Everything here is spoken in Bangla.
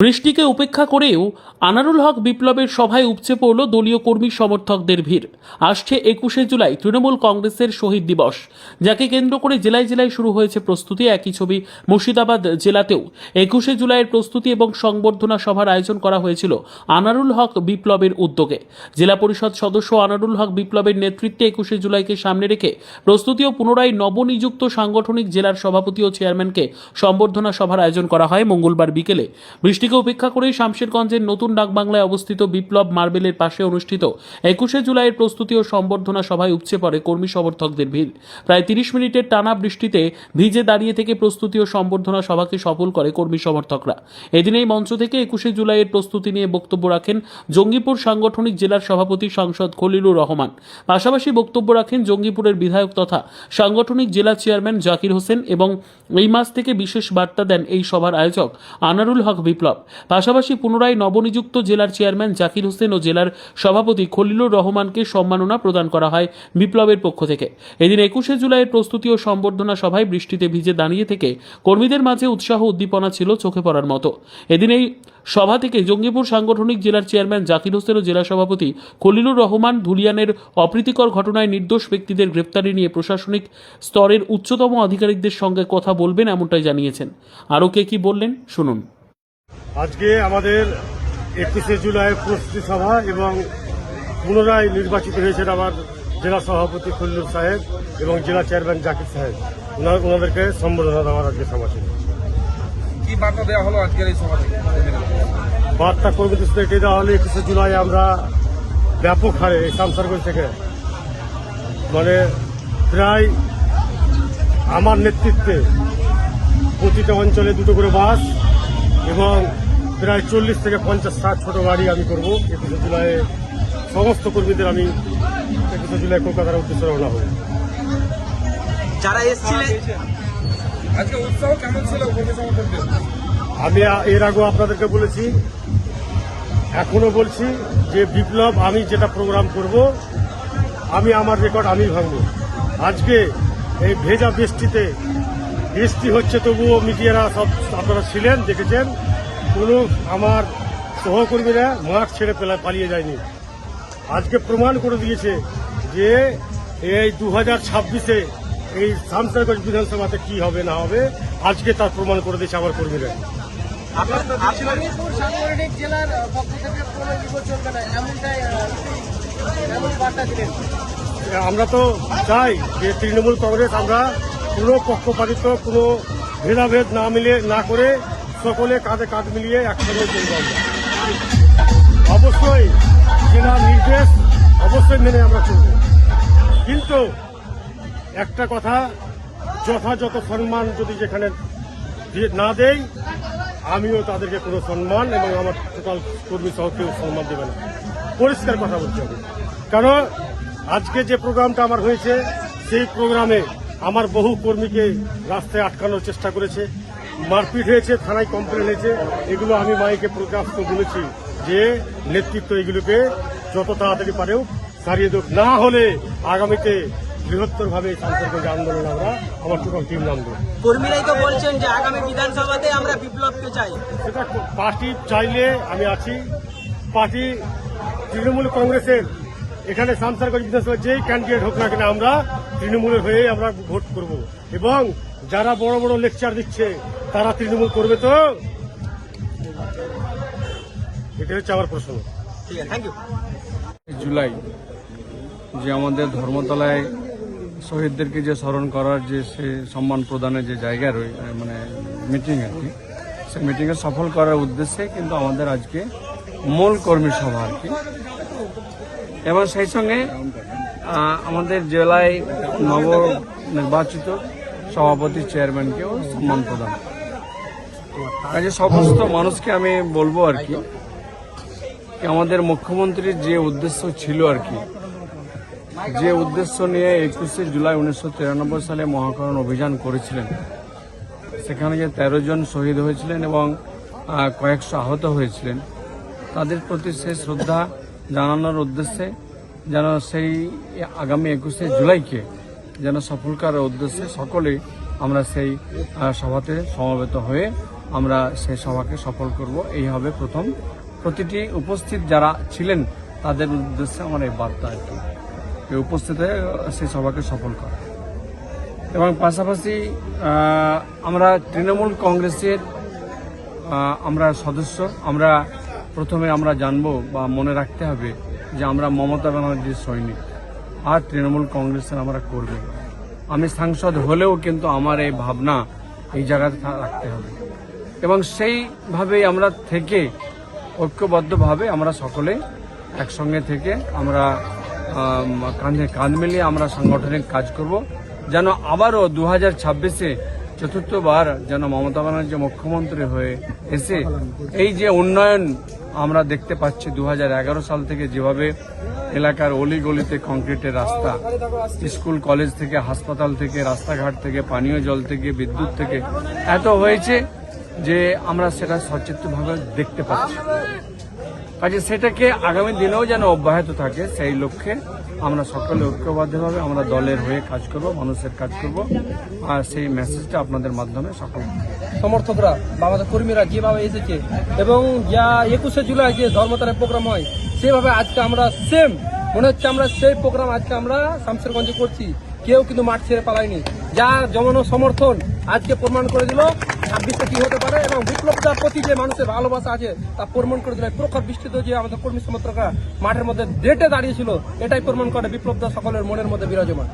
বৃষ্টিকে উপেক্ষা করেও আনারুল হক বিপ্লবের সভায় উপচে পড়ল দলীয় কর্মী সমর্থকদের ভিড়। আসছে একুশে জুলাই তৃণমূল কংগ্রেসের শহীদ দিবস, যাকে কেন্দ্র করে জেলায় জেলায় শুরু হয়েছে প্রস্তুতি, একই ছবি মুর্শিদাবাদ জেলাতেও। একুশে জুলাইয়ের প্রস্তুতি এবং সংবর্ধনা সভার আয়োজন করা হয়েছিল আনারুল হক বিপ্লবের উদ্যোগে। জেলা পরিষদ সদস্য আনারুল হক বিপ্লবের নেতৃত্বে একুশে জুলাইকে সামনে রেখে প্রস্তুতি ও পুনরায় নবনিযুক্ত সাংগঠনিক জেলার সভাপতি ও চেয়ারম্যানকে সম্বর্ধনা সভার আয়োজন করা হয়। মঙ্গলবার বিকেলে বৃষ্টিকে উপেক্ষা করে শামশেরগঞ্জের নতুন ডাকবাংলায় অবস্থিত বিপ্লব মার্বেলের পাশে অনুষ্ঠিত একুশে জুলাইয়ের প্রস্তুতি ও সম্বর্ধনা সভায় উপচে পড়ে কর্মী সমর্থকদের ভিড়। প্রায় তিরিশ মিনিটের টানা বৃষ্টিতে ভিজে দাঁড়িয়ে থেকে প্রস্তুতি ও সম্বর্ধনা সভাকে সফল করে কর্মী সমর্থকরা। এদিন এই মঞ্চ থেকে একুশে জুলাইয়ের প্রস্তুতি নিয়ে বক্তব্য রাখেন জঙ্গিপুর সাংগঠনিক জেলার সভাপতি সাংসদ খলিলুর রহমান। পাশাপাশি বক্তব্য রাখেন জঙ্গিপুরের বিধায়ক তথা সাংগঠনিক জেলা চেয়ারম্যান জাকির হোসেন এবং এই মাস থেকে বিশেষ বার্তা দেন এই সভার আয়োজক আনারুল হক বিপ্লব। পাশাপাশি পুনরায় নবনিযুক্ত জেলার চেয়ারম্যান জাকির হোসেন ও জেলার সভাপতি খলিলুর রহমানকে সম্মাননা প্রদান করা হয় বিপ্লবের পক্ষ থেকে। এদিন একুশে জুলাইয়ের প্রস্তুতি ও সম্বর্ধনা সভায় বৃষ্টিতে ভিজে দাঁড়িয়ে থেকে কর্মীদের মাঝে উৎসাহ উদ্দীপনা ছিল চোখে পড়ার মতো। এদিন এই সভা থেকে জঙ্গিপুর সাংগঠনিক জেলার চেয়ারম্যান জাকির হোসেন ও জেলা সভাপতি খলিলুর রহমান ধুলিয়ানের অপ্রীতিকর ঘটনায় নির্দোষ ব্যক্তিদের গ্রেপ্তারি নিয়ে প্রশাসনিক স্তরের উচ্চতম আধিকারিকদের সঙ্গে কথা বলবেন এমনটাই জানিয়েছেন। আরও কে কি বললেন, শুনুন। আজকে আমাদের একুশে জুলাই প্রস্তুতি সভা এবং পুনরায় নির্বাচিত হয়েছেন আমার জেলা সভাপতি খল্লুর সাহেব এবং জেলা চেয়ারম্যান জাকির সাহেব। ওনাদেরকে সম্বোধনা দেওয়ার আজকে সভা ছিল। কি বার্তা দেওয়া হলো আজকের এই সভা থেকে বার্তা কর্মীদের সাথে এটাই দেওয়া হলে একুশে জুলাই আমরা ব্যাপক হারে এই সামসারগঞ্জ থেকে মানে প্রায় আমার নেতৃত্বে প্রতিটা অঞ্চলে দুটো করে বাস এবং প্রায় চল্লিশ থেকে পঞ্চাশ ষাট ছোট গাড়ি আমি করব। একুশে জুলাই সমস্ত কর্মীদের আমি একুশে জুলাই কলকাতার উদ্দেশ্যে রওনা হব। যারা এসেছিলেন? আজকে উৎসাহ কেমন ছিল আমি এর আগেও আপনাদেরকে বলেছি এখনও বলছি যে বিপ্লব আমি যেটা প্রোগ্রাম করব আমি আমার রেকর্ড আমি ভাঙব। আজকে এই ভেজা বৃষ্টিতে বৃষ্টি হচ্ছে তবুও মিডিয়ারা সব আপনারা ছিলেন দেখেছেন। কোনো আমার সহকর্মীরা মাঠ ছেড়ে পেলা পালিয়ে যায়নি। আজকে প্রমাণ করে দিয়েছে যে এই দু হাজার ছাব্বিশে এই শামসারগঞ্জ বিধানসভাতে কি হবে না হবে আজকে তার প্রমাণ করে দিয়েছে আমার কর্মীরা। আমরা তো চাই যে তৃণমূল কংগ্রেস আমরা কোনো পক্ষপাতিত্ব, কোনো ভেদাভেদ না মিলে, না করে সকলে কাঁধে কাঁধ মিলিয়ে একসঙ্গে চলবো অবশ্যই জেলা নির্দেশ অবশ্যই মেনে আমরা চলব। কিন্তু একটা কথা, যথাযথ সম্মান যদি যেখানে না দেই, আমিও তাদেরকে কোনো সম্মান এবং আমার টোটাল কর্মী সহ কেউ সম্মান দেবে না। পরিষ্কার কথা বলতে হবে কারণ আজকে যে প্রোগ্রামটা আমার হয়েছে, সেই প্রোগ্রামে আমার বহু কর্মীকে রাস্তায় আটকানোর চেষ্টা করেছে মারপিট হয়েছে থানায় কমপ্লেন হয়েছে এগুলো আমি মাইকে প্রকাশ বলেছি যে নেতৃত্ব এগুলোকে যত তাড়াতাড়ি পারেও সারিয়ে দেব না হলে আগামীতে বৃহত্তরভাবে সাংসদগঞ্জ আন্দোলন আমরা আমার টোটাল টিম নামবো। কর্মীরাই তো বলছেন যে আগামী বিধানসভাতে আমরা বিপ্লবকে চাই। সেটা পার্টি চাইলে আমি আছি। পার্টি তৃণমূল কংগ্রেসের এখানে সামসারগঞ্জ বিধানসভা যেই ক্যান্ডিডেট হোক না কেন আমরা তৃণমূলের হয়ে আমরা ভোট করব। এবং যারা বড় বড় লেকচার দিচ্ছে তারা তৃণমূল করবে তো? এটা হচ্ছে আমার প্রশ্ন। ঠিক আছে থ্যাংক ইউ জুলাই যে আমাদের ধর্মতলায় শহীদদেরকে যে স্মরণ করার যে সে সম্মান প্রদানের যে জায়গা রয়ে মানে মিটিং আর কি সেই মিটিংয়ে সফল করার উদ্দেশ্যে কিন্তু আমাদের আজকে মূল কর্মী সভা আর কি। এবং সেই সঙ্গে আমাদের জেলায় নব নির্বাচিত সভাপতি চেয়ারম্যানকেও সম্মান প্রদান। কাজে সমস্ত মানুষকে আমি বলব আর কি আমাদের মুখ্যমন্ত্রীর যে উদ্দেশ্য ছিল আর কি, যে উদ্দেশ্য নিয়ে একুশে জুলাই উনিশশো তিরানব্বই সালে মহাকরণ অভিযান করেছিলেন, সেখানে যে তেরো জন শহীদ হয়েছিলেন এবং কয়েকশো আহত হয়েছিলেন, তাদের প্রতি সেই শ্রদ্ধা জানানোর উদ্দেশ্যে যেন সেই আগামী একুশে জুলাইকে যেন সফল করার উদ্দেশ্যে সকলেই আমরা সেই সভাতে সমবেত হয়ে আমরা সেই সভাকে সফল করব। এই হবে প্রথম। প্রতিটি উপস্থিত যারা ছিলেন, তাদের উদ্দেশ্যে আমার এই বার্তা আর কি উপস্থিত সেই সভাকে সফল করা। এবং পাশাপাশি আমরা তৃণমূল কংগ্রেসের আমরা সদস্য। আমরা প্রথমে আমরা জানব বা মনে রাখতে হবে যে আমরা মমতা ব্যানার্জির সৈনিক। আর তৃণমূল কংগ্রেসের আমরা কর্মী। আমি সাংসদ হলেও কিন্তু আমার এই ভাবনা এই জায়গাতে রাখতে হবে। এবং সেইভাবেই আমরা থেকে, ঐক্যবদ্ধভাবে আমরা সকলে একসঙ্গে থেকে আমরা কাঁধে কাঁধ মিলিয়ে আমরা সাংগঠনিক কাজ করব। যেন আবারও দু হাজার ছাব্বিশে চতুর্থবার যেন মমতা ব্যানার্জি মুখ্যমন্ত্রী হয়ে এসে এই যে উন্নয়ন আমরা দেখতে পাচ্ছি দু হাজার এগারো সাল থেকে যেভাবে এলাকার অলিগলিতে কংক্রিটের রাস্তা, স্কুল, কলেজ থেকে, হাসপাতাল থেকে, রাস্তাঘাট থেকে, পানীয় জল থেকে, বিদ্যুৎ থেকে, এত হয়েছে। যে আমরা সেটা সচেতনভাবে দেখতে পাচ্ছি। কাজে সেটাকে আগামী দিনেও যেন অব্যাহত থাকে, সেই লক্ষ্যে আমরা সকলে ঐক্যবদ্ধভাবে আমরা দলের হয়ে কাজ করব, মানুষের কাজ করব। আর সেই মেসেজটা আপনাদের মাধ্যমে সকল সমর্থকরা বা কর্মীরা যেভাবে এসেছে এবং যা একুশে জুলাই যে ধর্মতারের প্রোগ্রাম হয়, সেভাবে আজকে আমরা সেম মনে হচ্ছে আমরা সেই প্রোগ্রাম আজকে আমরা শামসেরগঞ্জে করছি। কেউ কিন্তু মাঠ ছেড়ে পালায়নি। যার জমানো সমর্থন আজকে প্রমাণ করে দিল ছাব্বিশে কি হতে পারে এবং বিপ্লবতার প্রতি যে মানুষের ভালোবাসা আছে, তা প্রমাণ করে দিল। প্রখর বৃষ্টিতে যে আমাদের কর্মী সমর্থকরা মাঠের মধ্যে ডেটে দাঁড়িয়েছিল এটাই প্রমাণ করে বিপ্লবদা সকলের মনের মধ্যে বিরাজমান।